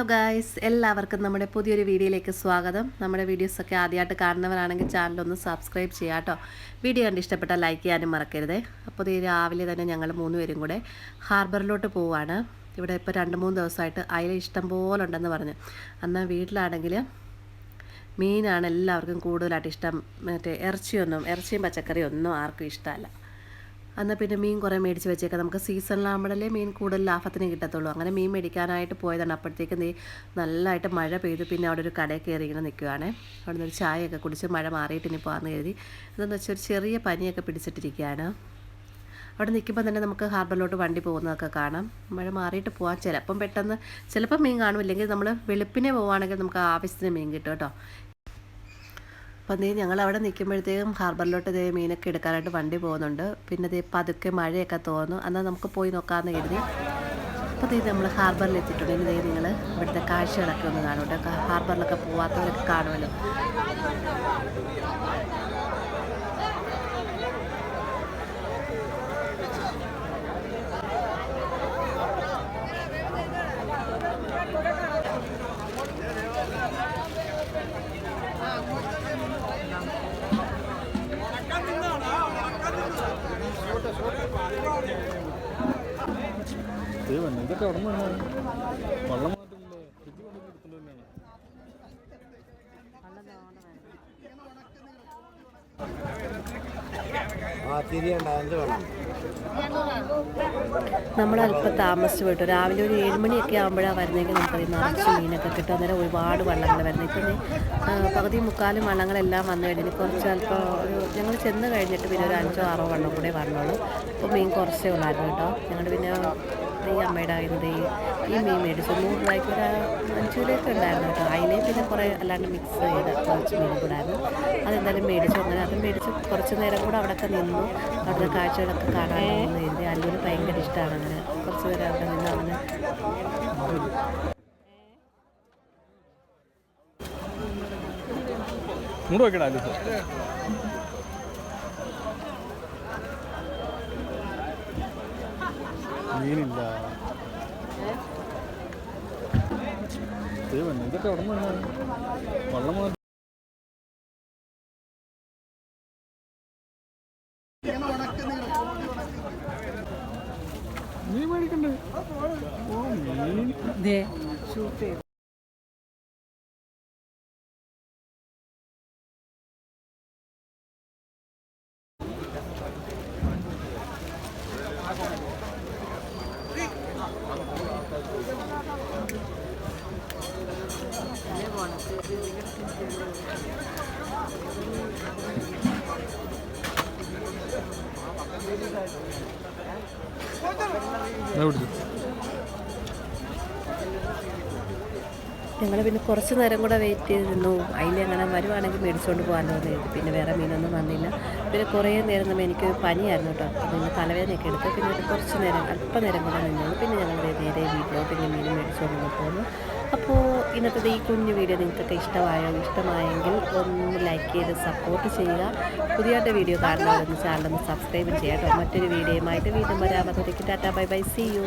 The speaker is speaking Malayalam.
ഗായ്സ് എല്ലാവർക്കും നമ്മുടെ പുതിയൊരു വീഡിയോയിലേക്ക് സ്വാഗതം. നമ്മുടെ വീഡിയോസൊക്കെ ആദ്യമായിട്ട് കാണുന്നവരാണെങ്കിൽ ചാനലൊന്ന് സബ്സ്ക്രൈബ് ചെയ്യുക കേട്ടോ. വീഡിയോ കണ്ട് ഇഷ്ടപ്പെട്ടാൽ ലൈക്ക് ചെയ്യാനും മറക്കരുത്. അപ്പോൾ ഈ രാവിലെ തന്നെ ഞങ്ങൾ മൂന്ന് പേരും കൂടെ ഹാർബറിലോട്ട് പോവുകയാണ് ഇവിടെ ഇപ്പോൾ രണ്ട് മൂന്ന് ദിവസമായിട്ട് അയില ഇഷ്ടം പോലെ ഉണ്ടെന്ന് പറഞ്ഞു. എന്നാൽ വീട്ടിലാണെങ്കിൽ മീനാണ് എല്ലാവർക്കും കൂടുതലായിട്ട് ഇഷ്ടം. മറ്റേ ഇറച്ചിയൊന്നും ഇറച്ചിയും പച്ചക്കറിയൊന്നും ആർക്കും ഇഷ്ടമല്ല. എന്നാൽ പിന്നെ മീൻ കുറേ മേടിച്ച് വെച്ചേക്കാം. നമുക്ക് സീസണിലാകുമ്പോഴല്ലേ മീൻ കൂടുതൽ ലാഭത്തിന് കിട്ടത്തുള്ളൂ. അങ്ങനെ മീൻ മേടിക്കാനായിട്ട് പോയതാണ്. അപ്പോഴത്തേക്കും നീ നല്ലതായിട്ട് മഴ പെയ്തു. പിന്നെ അവിടെ ഒരു കടയിൽ കയറി ഇങ്ങനെ നിൽക്കുകയാണ് അവിടെ നിന്ന് ഒരു ചായയൊക്കെ കുടിച്ച് മഴ മാറിയിട്ട് ഇനി പോകാമെന്ന് കരുതി. എന്താണെന്ന് വെച്ചാൽ ഒരു ചെറിയ പനിയൊക്കെ പിടിച്ചിട്ടിരിക്കുകയാണ്. അവിടെ നിൽക്കുമ്പോൾ തന്നെ നമുക്ക് ഹാർബറിലോട്ട് വണ്ടി പോകുന്നതൊക്കെ കാണാം. മഴ മാറിയിട്ട് പോകാം ചിലപ്പം പെട്ടെന്ന് ചിലപ്പം മീൻ കാണുമില്ലെങ്കിൽ നമ്മൾ വെളുപ്പിനെ പോവുകയാണെങ്കിൽ നമുക്ക് ആവശ്യത്തിന് മീൻ കിട്ടും കേട്ടോ. അപ്പം നീ ഞങ്ങൾ അവിടെ നിൽക്കുമ്പോഴത്തേക്കും ഹാർബറിലോട്ട് ഇതേ മീനൊക്കെ എടുക്കാനായിട്ട് വണ്ടി പോകുന്നുണ്ട്. പിന്നെ ഇതേ പതുക്കെ മഴയൊക്കെ തോന്നുന്നു എന്നാൽ നമുക്ക് പോയി നോക്കാമെന്ന് കരുതി. അപ്പോൾ ദേ നമ്മൾ ഹാർബറിൽ എത്തിയിട്ടുണ്ട്. ഇതേ നിങ്ങൾ ഇവിടുത്തെ കാഴ്ചകളൊക്കെ ഒന്ന് കാണും കേട്ടോ. ഹാർബറിലൊക്കെ പോവാത്തവരൊക്കെ കാണുമല്ലോ. ദൈവം ഇതൊക്കെ അവിടെ വെള്ളം അല്പം താമസിച്ച് പോയിട്ട് രാവിലെ ഒരു ഏഴ് മണിയൊക്കെ ആകുമ്പോഴാണ് വരുന്നതെങ്കിൽ നമുക്കത് നിറച്ച് മീനൊക്കെ കിട്ടും. അന്നേരം ഒരുപാട് വള്ളങ്ങൾ വരുന്നത് ഇപ്പം പകുതി മുക്കാലും വള്ളങ്ങളെല്ലാം വന്നു കഴിഞ്ഞാൽ കുറച്ച് അല്പം ഒരു ഞങ്ങൾ ചെന്ന് കഴിഞ്ഞിട്ട് പിന്നെ ഒരു അഞ്ചോ ആറോ വള്ളം കൂടെ വന്നോളൂ. അപ്പോൾ മീൻ കുറച്ചേ ഉള്ളായിരുന്നു കേട്ടോ. ഞങ്ങൾ പിന്നെ ഈ അമ്മയുടെ ഈ മീൻ മേടിച്ചു. നൂറ് രൂപയ്ക്ക് ഒരു അഞ്ച് രൂപയൊക്കെ ഉണ്ടായിരുന്നു കേട്ടോ. അതിലേ പിന്നെ കുറേ അല്ലാണ്ട് മിക്സ് ചെയ്ത് കുറച്ച് മീൻ കൂടായിരുന്നു. അതെന്തായാലും മേടിച്ചു അങ്ങനെ അത് മേടിച്ച് കുറച്ച് നേരം കൂടെ അവിടെയൊക്കെ നിന്നു. അവിടുത്തെ കാഴ്ചകളൊക്കെ കാണാമെന്ന് എഴുതി. അല്ലെങ്കിൽ ഭയങ്കര ഇഷ്ടമാണ് അങ്ങനെ. കുറച്ച് നേരം അവിടെ നിന്ന് അങ്ങനെ വെക്കടാ അല്ലേ മീനില്ല. ദൈവം ഇതൊക്കെ അവിടെ നിന്ന് വെള്ളം മീൻ മേടിക്കണ്ടേ? ഓ മീൻ ഷൂട്ട് ചെയ്തു. പിടിച്ചു ഞങ്ങൾ പിന്നെ കുറച്ച് നേരം കൂടെ വെയിറ്റ് ചെയ്തിരുന്നു അതിൽ അങ്ങനെ വരുവാണെങ്കിൽ മേടിച്ചുകൊണ്ട് പോകാമല്ലോ എന്ന് കരുതി. പിന്നെ വേറെ മീനൊന്നും വന്നില്ല. പിന്നെ കുറേ നേരം നമ്മൾ എനിക്ക് പനിയായിരുന്നു കേട്ടോ. അപ്പോൾ പിന്നെ തലവേദനയൊക്കെ എടുത്ത് പിന്നെ കുറച്ച് നേരം അല്പനേരം കൂടെ നിന്നു പിന്നെ ഞങ്ങൾ നേരെ വീട്ടിലോട്ട് പിന്നെ മീൻ മേടിച്ചുകൊണ്ട് പോകുന്നു അപ്പോൾ ഇന്നത്തെ ഈ കുഞ്ഞു വീഡിയോ നിങ്ങൾക്കൊക്കെ ഇഷ്ടമായോ? ഇഷ്ടമായെങ്കിൽ ഒന്ന് ലൈക്ക് ചെയ്ത് സപ്പോർട്ട് ചെയ്യുക. പുതിയതായിട്ട് വീഡിയോ കാണുന്നവരൊന്ന് ചാനലൊന്ന് സബ്സ്ക്രൈബ് ചെയ്യാം കേട്ടോ. മറ്റൊരു വീഡിയോയുമായിട്ട് വീണ്ടും വരാമത്തേക്ക് tata bye bye. See you